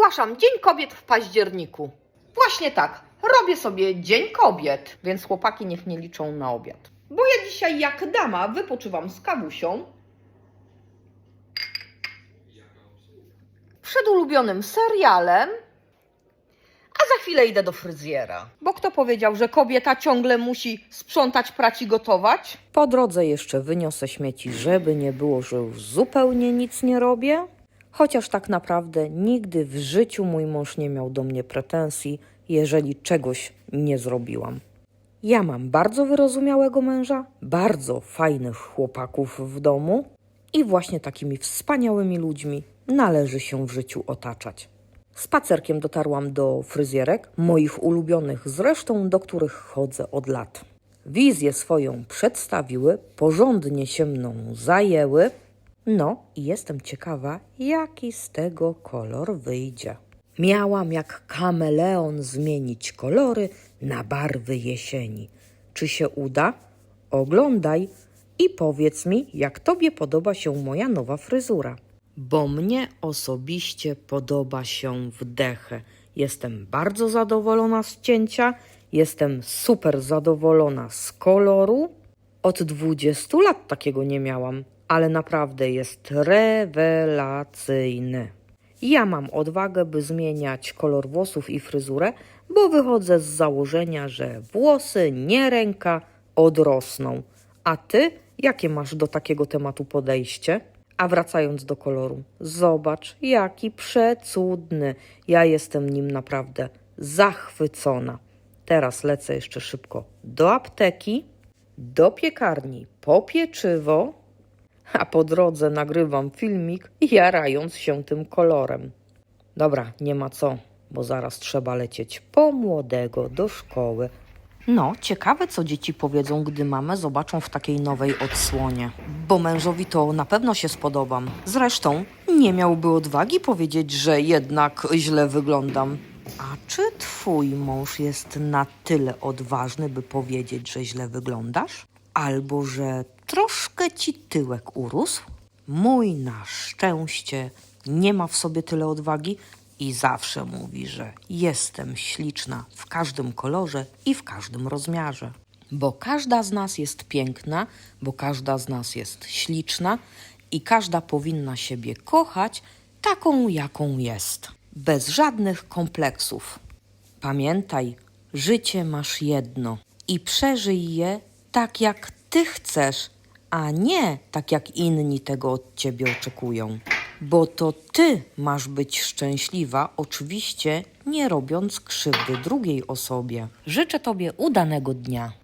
Ogłaszam Dzień Kobiet w październiku. Właśnie tak, robię sobie Dzień Kobiet, więc chłopaki niech nie liczą na obiad. Bo ja dzisiaj jak dama wypoczywam z kawusią. Przed ulubionym serialem. A za chwilę idę do fryzjera. Bo kto powiedział, że kobieta ciągle musi sprzątać, prać i gotować? Po drodze jeszcze wyniosę śmieci, żeby nie było, że już zupełnie nic nie robię. Chociaż tak naprawdę nigdy w życiu mój mąż nie miał do mnie pretensji, jeżeli czegoś nie zrobiłam. Ja mam bardzo wyrozumiałego męża, bardzo fajnych chłopaków w domu i właśnie takimi wspaniałymi ludźmi należy się w życiu otaczać. Spacerkiem dotarłam do fryzjerek, moich ulubionych zresztą, do których chodzę od lat. Wizję swoją przedstawiły, porządnie się mną zajęły. No jestem ciekawa, jaki z tego kolor wyjdzie. Miałam jak kameleon zmienić kolory na barwy jesieni. Czy się uda? Oglądaj i powiedz mi, jak Tobie podoba się moja nowa fryzura. Bo mnie osobiście podoba się w dechę. Jestem bardzo zadowolona z cięcia, jestem super zadowolona z koloru. Od 20 lat takiego nie miałam, ale naprawdę jest rewelacyjny. Ja mam odwagę, by zmieniać kolor włosów i fryzurę, bo wychodzę z założenia, że włosy nie ręka odrosną. A ty, jakie masz do takiego tematu podejście? A wracając do koloru, zobacz, jaki przecudny. Ja jestem nim naprawdę zachwycona. Teraz lecę jeszcze szybko do apteki, do piekarni po pieczywo, a po drodze nagrywam filmik, jarając się tym kolorem. Dobra, nie ma co, bo zaraz trzeba lecieć po młodego do szkoły. No, ciekawe, co dzieci powiedzą, gdy mamę zobaczą w takiej nowej odsłonie. Bo mężowi to na pewno się spodobam. Zresztą nie miałby odwagi powiedzieć, że jednak źle wyglądam. A czy twój mąż jest na tyle odważny, by powiedzieć, że źle wyglądasz? Albo że troszkę ci tyłek urósł? Mój na szczęście nie ma w sobie tyle odwagi i zawsze mówi, że jestem śliczna w każdym kolorze i w każdym rozmiarze. Bo każda z nas jest piękna, bo każda z nas jest śliczna i każda powinna siebie kochać taką, jaką jest. Bez żadnych kompleksów. Pamiętaj, życie masz jedno i przeżyj je tak, jak ty chcesz, a nie tak, jak inni tego od ciebie oczekują. Bo to ty masz być szczęśliwa, oczywiście nie robiąc krzywdy drugiej osobie. Życzę tobie udanego dnia.